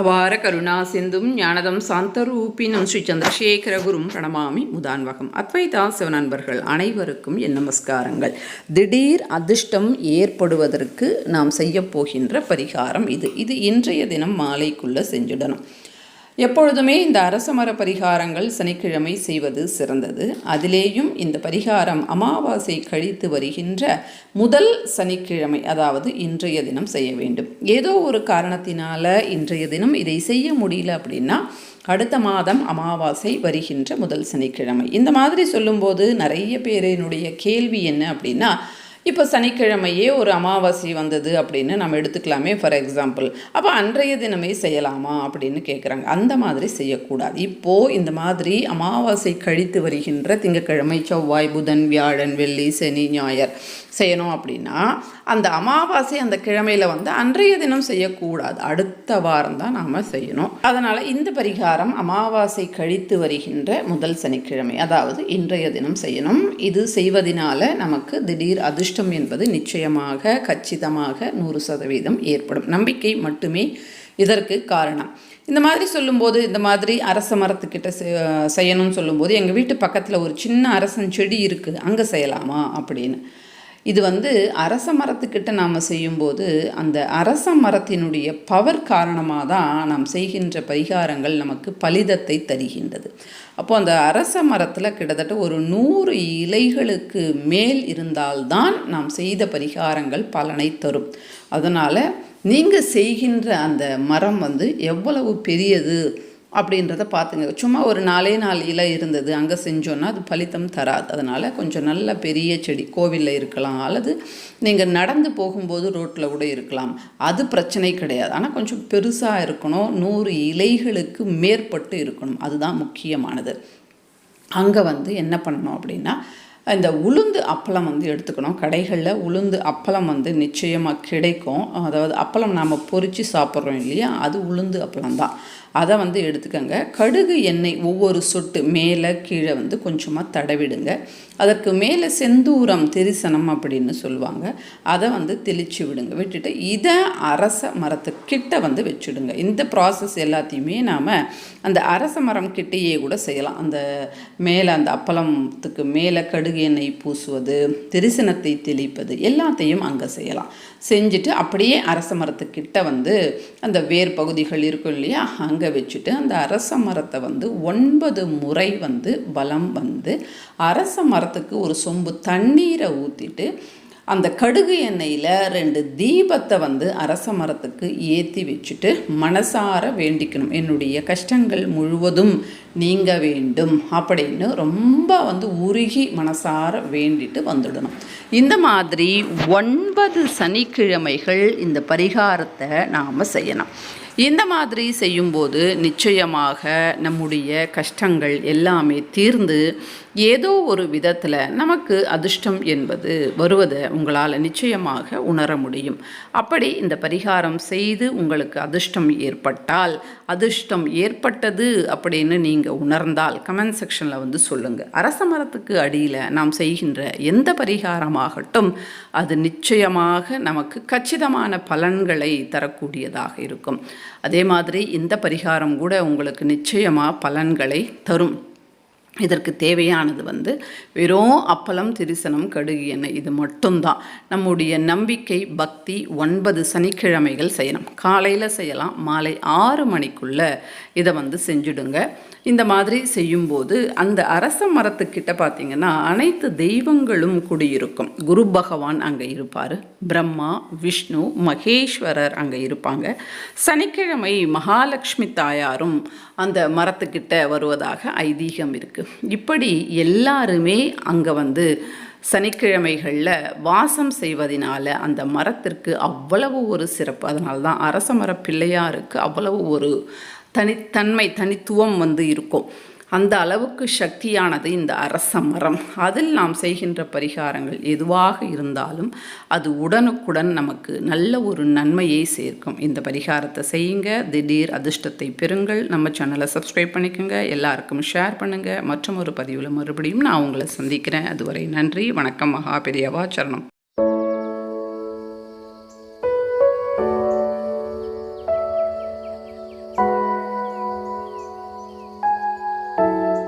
அபார கருணா சிந்தும் ஞானதம் சாந்தரூபினம் ஸ்ரீ சந்திரசேகரகுரும் பிரணமாமி முதான்வகம். அத்வைதா சிவநண்பர்கள் அனைவருக்கும் என் நமஸ்காரங்கள். திடீர் அதிர்ஷ்டம் ஏற்படுவதற்கு நாம் செய்ய போகின்ற பரிகாரம் இது. இது இன்றைய தினம் மாலைக்குள்ளே செஞ்சிடணும். எப்பொழுதுமே இந்த அரசமர பரிகாரங்கள் சனிக்கிழமை செய்வது சிறந்தது. அதிலேயும் இந்த பரிகாரம் அமாவாசை கழித்து வருகின்ற முதல் சனிக்கிழமை அதாவது இன்றைய தினம் செய்ய வேண்டும். ஏதோ ஒரு காரணத்தினால இன்றைய தினம் இதை செய்ய முடியல அப்படின்னா அடுத்த மாதம் அமாவாசை வருகின்ற முதல் சனிக்கிழமை. இந்த மாதிரி சொல்லும்போது நிறைய பேரினுடைய கேள்வி என்ன அப்படின்னா இப்போ சனிக்கிழமையே ஒரு அமாவாசை வந்தது அப்படின்னு நம்ம எடுத்துக்கலாமே ஃபார் எக்ஸாம்பிள் அப்போ அன்றைய தினமே செய்யலாமா அப்படின்னு கேட்குறாங்க அந்த மாதிரி செய்யக்கூடாது. இப்போது இந்த மாதிரி அமாவாசை கழித்து வருகின்ற திங்கக்கிழமை செவ்வாய் புதன் வியாழன் வெள்ளி சனி ஞாயர் செய்யணும் அப்படின்னா அந்த அமாவாசை அந்த கிழமையில் வந்து அன்றைய தினம் செய்யக்கூடாது. அடுத்த வாரம் தான் நாம் செய்யணும். அதனால் இந்த பரிகாரம் அமாவாசை கழித்து வருகின்ற முதல் சனிக்கிழமை. அதாவது இன்றைய தினம் செய்யணும். இது செய்வதனால நமக்கு திடீர் அதிர்ஷ்டம் என்பது நிச்சயமாக கச்சிதமாக நூறு சதவீதம் ஏற்படும். நம்பிக்கை மட்டுமே இதற்கு காரணம். இந்த மாதிரி சொல்லும்போது இந்த மாதிரி அரச மரத்துக்கிட்ட செய்யணும்னு சொல்லும்போது எங்கள் வீட்டு பக்கத்தில் ஒரு சின்ன அரசன் செடி இருக்குது அங்கே செய்யலாமா அப்படின்னு. இது வந்து அரச மரத்துக்கிட்ட நாம் செய்யும்போது அந்த அரச மரத்தினுடைய பவர் காரணமாக தான் நாம் செய்கின்ற பரிகாரங்கள் நமக்கு பலிதத்தை தருகின்றது. அப்போது அந்த அரச மரத்தில் கிட்டத்தட்ட ஒரு நூறு இலைகளுக்கு மேல் இருந்தால்தான் நாம் செய்த பரிகாரங்கள் பலனை தரும். அதனால் நீங்கள் செய்கின்ற அந்த மரம் வந்து எவ்வளவு பெரியது? அப்படின்றத பார்த்துங்க. சும்மா ஒரு நாலே நாள் இலை இருந்தது அங்கே செஞ்சோன்னா அது பலித்தம் தராது. அதனால் கொஞ்சம் நல்ல பெரிய செடி கோவிலில் இருக்கலாம் அல்லது நீங்கள் நடந்து போகும்போது ரோட்டில் கூட இருக்கலாம். அது பிரச்சனை கிடையாது. ஆனால் கொஞ்சம் பெருசாக இருக்கணும். நூறு இலைகளுக்கு மேற்பட்டு இருக்கணும். அதுதான் முக்கியமானது. அங்கே வந்து என்ன பண்ணணும் அப்படின்னா இந்த உளுந்து அப்பளம் வந்து எடுத்துக்கணும். கடைகளில் உளுந்து அப்பளம் வந்து நிச்சயமாக கிடைக்கும். அதாவது அப்பளம் நாம் பொறிச்சு சாப்பிட்றோம் இல்லையா? அது உளுந்து அப்பளம் தான். அதை வந்து எடுத்துக்கோங்க. கடுகு எண்ணெய் ஒவ்வொரு சொட்டு மேலே கீழே வந்து கொஞ்சமாக தடவிடுங்க. அதற்கு மேலே செந்தூரம் தெரிசனம் அப்படின்னு சொல்லுவாங்க. அதை வந்து தெளித்து விடுங்க. விட்டுட்டு இதை அரச மரத்துக்கிட்ட வந்து வச்சுடுங்க. இந்த ப்ராசஸ் எல்லாத்தையுமே நாம் அந்த அரச மரம் கிட்டேயே கூட செய்யலாம். அந்த மேலே அந்த அப்பளத்துக்கு மேலே கடுகு எண்ணெய் பூசுவது தெரிசனத்தை தெளிப்பது எல்லாத்தையும் அங்கே செய்யலாம். செஞ்சுட்டு அப்படியே அரச மரத்துக்கிட்ட வந்து அந்த வேர் பகுதிகள் இருக்கும் இல்லையா? அங்கே வச்சுட்டு அந்த அரச மரத்தை வந்து ஒன்பது முறை வந்து பலம் வந்து அரச மரத்துக்கு ஒரு சொம்பு தண்ணீரை ஊற்றிட்டு அந்த கடுகு எண்ணெயில் ரெண்டு தீபத்தை வந்து அரச மரத்துக்கு ஏற்றி வச்சுட்டு மனசார வேண்டிக்கணும். என்னுடைய கஷ்டங்கள் முழுவதும் நீங்க வேண்டும் அப்படின்னு ரொம்ப வந்து உருகி மனசார வேண்டிட்டு வந்துடணும். இந்த மாதிரி ஒன்பது சனிக்கிழமைகள் இந்த பரிகாரத்தை நாம் செய்யணும். இந்த மாதிரி செய்யும்போது நிச்சயமாக நம்முடைய கஷ்டங்கள் எல்லாமே தீர்ந்து ஏதோ ஒரு விதத்தில் நமக்கு அதிர்ஷ்டம் என்பது வருவதை உங்களால் நிச்சயமாக உணர முடியும். அப்படி இந்த பரிகாரம் செய்து உங்களுக்கு அதிர்ஷ்டம் ஏற்பட்டால் அதிர்ஷ்டம் ஏற்பட்டது அப்படின்னு நீங்கள் உணர்ந்தால் கமெண்ட் செக்ஷனில் வந்து சொல்லுங்கள் அரச மரத்துக்கு அடியில் நாம் செய்கின்ற எந்த பரிகாரமாகட்டும் அது நிச்சயமாக நமக்கு கச்சிதமான பலன்களை தரக்கூடியதாக இருக்கும். அதே மாதிரி இந்த பரிகாரம் கூட உங்களுக்கு நிச்சயமாக பலன்களை தரும். இதற்கு தேவையானது வந்து வெறும் அப்பளம் திரிசனம் கடுகு எண்ணெய். இது மட்டும்தான். நம்முடைய நம்பிக்கை பக்தி ஒன்பது சனிக்கிழமைகள் செய்யணும். காலையில் செய்யலாம். மாலை ஆறு மணிக்குள்ளே இதை வந்து செஞ்சுடுங்க. இந்த மாதிரி செய்யும்போது அந்த அரச மரத்துக்கிட்ட பார்த்திங்கன்னா அனைத்து தெய்வங்களும் குடியிருக்கும். குரு பகவான் அங்கே இருப்பார். பிரம்மா விஷ்ணு மகேஸ்வரர் அங்கே இருப்பாங்க. சனிக்கிழமை மகாலட்சுமி தாயாரும் அந்த மரத்துக்கிட்ட வருவதாக ஐதீகம் இருக்குது இப்படி எல்லாருமே அங்கே வந்து சனிக்கிழமைகளில் வாசம் செய்வதனால அந்த மரத்திற்கு அவ்வளவு ஒரு சிறப்பு. அதனால தான் அரச மர பிள்ளையாருக்கு அவ்வளவு ஒரு தனித்தன்மை தனித்துவம் வந்து இருக்கும். அந்த அளவுக்கு சக்தியானது இந்த அரச மரம். அதில் நாம் செய்கின்ற பரிகாரங்கள் எதுவாக இருந்தாலும் அது உடனுக்குடன் நமக்கு நல்ல ஒரு நன்மையை சேர்க்கும். இந்த பரிகாரத்தை செய்யுங்க. திடீர் அதிர்ஷ்டத்தை பெறுங்கள். நம்ம சேனலை சப்ஸ்கிரைப் பண்ணிக்கோங்க. எல்லாருக்கும் ஷேர் பண்ணுங்கள் மற்றும் ஒரு பதிவில் மறுபடியும் நான் உங்களை சந்திக்கிறேன். அதுவரை நன்றி. வணக்கம். மகா பெரியவா சரணம்.